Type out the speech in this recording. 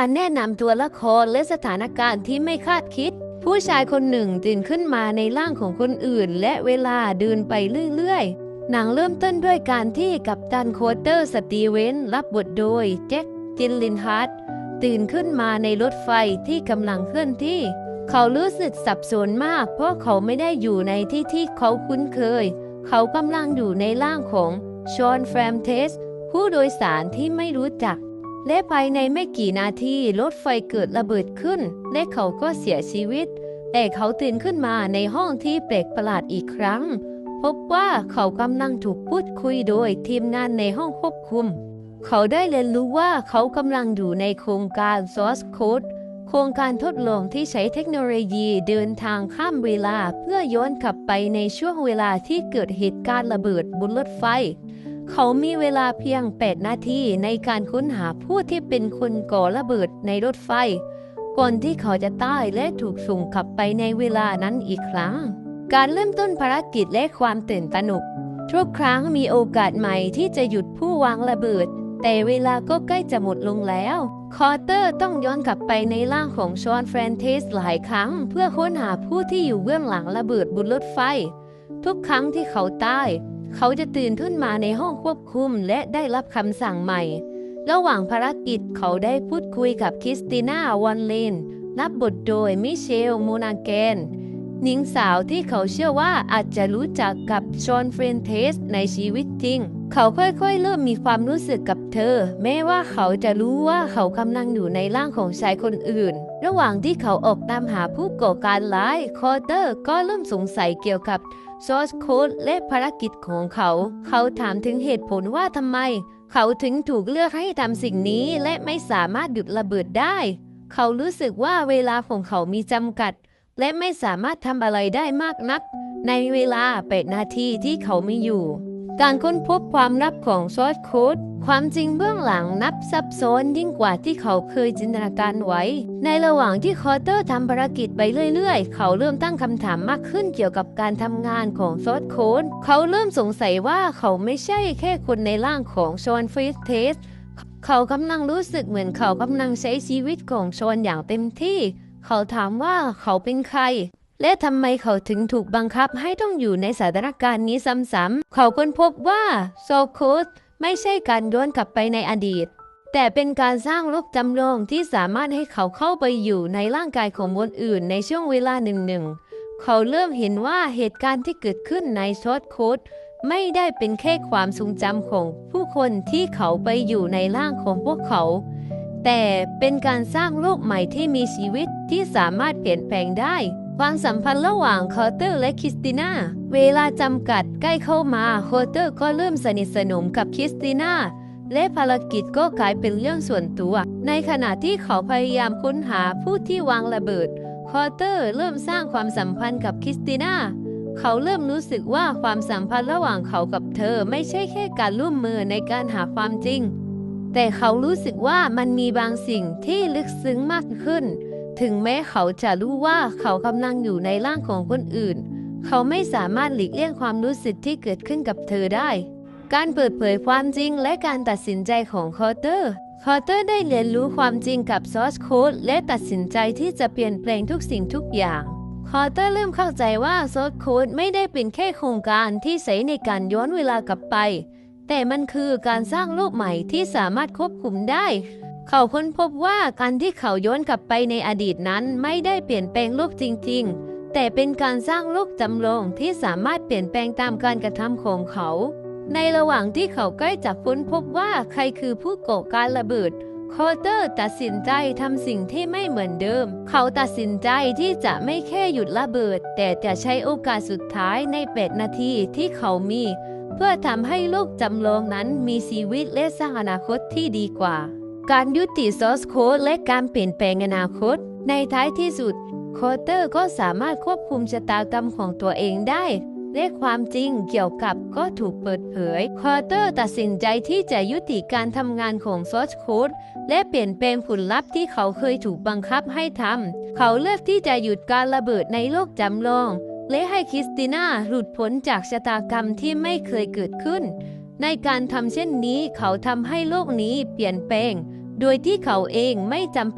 การแนะนำตัวละครและสถานการณ์ที่ไม่คาดคิด ผู้ชายคนหนึ่งตื่นขึ้นมาในร่างของคนอื่น และเวลาเดินไปเรื่อยๆ หนังเริ่มต้นด้วยการที่กัปตันโคเตอร์สตีเวนรับบทโดยแจ็คจินลินฮาร์ดตื่นขึ้นมาในรถไฟที่กำลังเคลื่อนที่ เขารู้สึกสับสนมาก เพราะเขาไม่ได้อยู่ในที่ที่เขาคุ้นเคย เขากำลังอยู่ในร่างของชอนแฟรมเทสผู้โดยสารที่ไม่รู้จัก และภายในไม่กี่นาทีรถไฟเกิดระเบิดขึ้น และเขาก็เสียชีวิต แต่เขาตื่นขึ้นมาในห้องที่แปลกประหลาดอีกครั้ง พบว่าเขากำลังถูกพูดคุยโดยทีมงานในห้องควบคุม เขาได้เรียนรู้ว่าเขากำลังอยู่ในโครงการ Source Code โครงการทดลองที่ใช้เทคโนโลยีเดินทางข้ามเวลาเพื่อย้อนกลับไปในช่วงเวลาที่เกิดเหตุการณ์ระเบิดบนรถไฟ เขามีเวลาเพียง 8 นาทีในการค้นหาผู้ที่เป็นคนก่อระเบิดในรถไฟ ก่อนที่เขาจะตายและถูกส่งกลับไปในเวลานั้นอีกครั้ง การเริ่มต้นภารกิจและความตื่นตระหนกทุกครั้งมีโอกาสใหม่ที่จะหยุดผู้วางระเบิด แต่เวลาก็ใกล้จะหมดลงแล้ว คอร์เตอร์ต้องย้อนกลับไปในร่างของชอนแฟรนเทสหลายครั้ง เพื่อค้นหาผู้ที่อยู่เบื้องหลังระเบิดบนรถไฟ ทุกครั้งที่เขาตาย เขาจะตื่นขึ้นมาในห้องควบคุมและได้รับคำสั่งใหม่ ระหว่างภารกิจเขาได้พูดคุยกับคริสติน่าวอนเลน รับบทโดยมิเชลโมนาแกน หญิงสาวที่เขาเชื่อว่าอาจจะรู้จักกับชอนเฟรนเทสในชีวิตจริง เขาค่อยๆ เริ่มมีความรู้สึกกับเธอ แม้ว่าเขาจะรู้ว่าเขากำลังอยู่ในร่างของชายคนอื่น ระหว่างที่เขาออกตามหาผู้ก่อการร้าย คอร์เตอร์ก็เริ่มสงสัยเกี่ยวกับ source code และภารกิจของเขา เขาถามถึงเหตุผลว่าทำไม เขาถึงถูกเลือกให้ทำสิ่งนี้และไม่สามารถหยุดระเบิดได้ เขารู้สึกว่าเวลาของเขามีจำกัด และไม่สามารถทำอะไรได้มากนัก ในเวลา8นาทีที่เขามีอยู่ การค้นพบความลับของ source code ความจริงเบื้องหลังนับซับซ้อนยิ่งกว่าที่เขาเคยจินตนาการไว้ ในระหว่างที่คอร์เตอร์ทำภารกิจไปเรื่อยๆ เขาเริ่มตั้งคำถามมากขึ้นเกี่ยวกับการทำงานของ source code เขาเริ่มสงสัยว่าเขาไม่ใช่แค่คนในร่างของชอนฟรีสเทสเขากำลังรู้สึกเหมือนเขากำลังใช้ชีวิตของชอนอย่างเต็มที่ เขาถามว่าเขาเป็นใคร และทำไมเขาถึงถูกบังคับให้ต้องอยู่ในสถานการณ์นี้ซ้ำๆ เขาค้นพบว่าโซโคสไม่ใช่การย้อนกลับไปในอดีต แต่เป็นการสร้างโลกจำลองที่สามารถให้เขาเข้าไปอยู่ในร่างกายของคนอื่นในช่วงเวลาหนึ่งๆ เขาเริ่มเห็นว่าเหตุการณ์ที่เกิดขึ้นในโซอสโคดไม่ได้เป็นแค่ความทรงจำของผู้คนที่เขาไปอยู่ในร่างของพวกเขา แต่เป็นการสร้างโลกใหม่ที่มีชีวิตที่สามารถเปลี่ยนแปลงได้ความสัมพันธ์ระหว่างคอร์เตอร์และคริสติน่า เวลาจำกัดใกล้เข้ามาคอร์เตอร์ก็เริ่มสนิทสนมกับคริสติน่า และภารกิจก็กลายเป็นเรื่องส่วนตัว ในขณะที่เขาพยายามค้นหาผู้ที่วางระเบิด คอร์เตอร์เริ่มสร้างความสัมพันธ์กับคริสติน่า เขาเริ่มรู้สึกว่าความสัมพันธ์ระหว่างเขากับเธอไม่ใช่แค่การร่วมมือในการหาความจริง แต่เขารู้สึกว่ามันมีบางสิ่งที่ลึกซึ้งมากขึ้น ถึงแม้เขาจะรู้ว่าเขากำลังอยู่ในร่างของคนอื่น เขาไม่สามารถหลีกเลี่ยงความรู้สึกที่เกิดขึ้นกับเธอได้ การเปิดเผยความจริงและการตัดสินใจของคอเตอร์ คอเตอร์ได้เรียนรู้ความจริงกับซอสโค้ดและตัดสินใจที่จะเปลี่ยนแปลงทุกสิ่งทุกอย่างคอเตอร์เริ่มเข้าใจว่าซอสโค้ดไม่ได้เป็นแค่โครงการที่ใช้ในการย้อนเวลากลับไป แต่มันคือการสร้างโลกใหม่ที่สามารถควบคุมได้ เขาค้นพบว่าการที่เขาย้อนกลับไปในอดีตนั้นไม่ได้เปลี่ยนแปลงโลกจริง ๆ แต่เป็นการสร้างโลกจำลองที่สามารถเปลี่ยนแปลงตามการกระทำของเขา ในระหว่างที่เขาใกล้จะค้นพบว่าใครคือผู้ก่อการระเบิด คอเตอร์ตัดสินใจทำสิ่งที่ไม่เหมือนเดิม เขาตัดสินใจที่จะไม่แค่หยุดระเบิด แต่จะใช้โอกาสสุดท้ายใน 8 นาทีที่เขามี เพื่อทำให้โลกจำลองนั้นมีชีวิตและสร้างอนาคตที่ดีกว่า การยุติซอสโค้ดและการเปลี่ยนแปลงอนาคต ในท้ายที่สุดคอเตอร์ก็สามารถควบคุมชะตากรรมของตัวเองได้ และความจริงเกี่ยวกับก็ถูกเปิดเผย คอร์เตอร์ตัดสินใจที่จะยุติการทำงานของซอสโค้ดและเปลี่ยนแปลงผลลัพธ์ที่เขาเคยถูกบังคับให้ทำ เขาเลือกที่จะหยุดการระเบิดในโลกจำลอง และให้คริสติน่าหลุดพ้นจากชะตากรรมที่ไม่เคยเกิดขึ้น ในการทำเช่นนี้เขาทำให้โลกนี้เปลี่ยนแปลง โดยที่เขาเองไม่จำ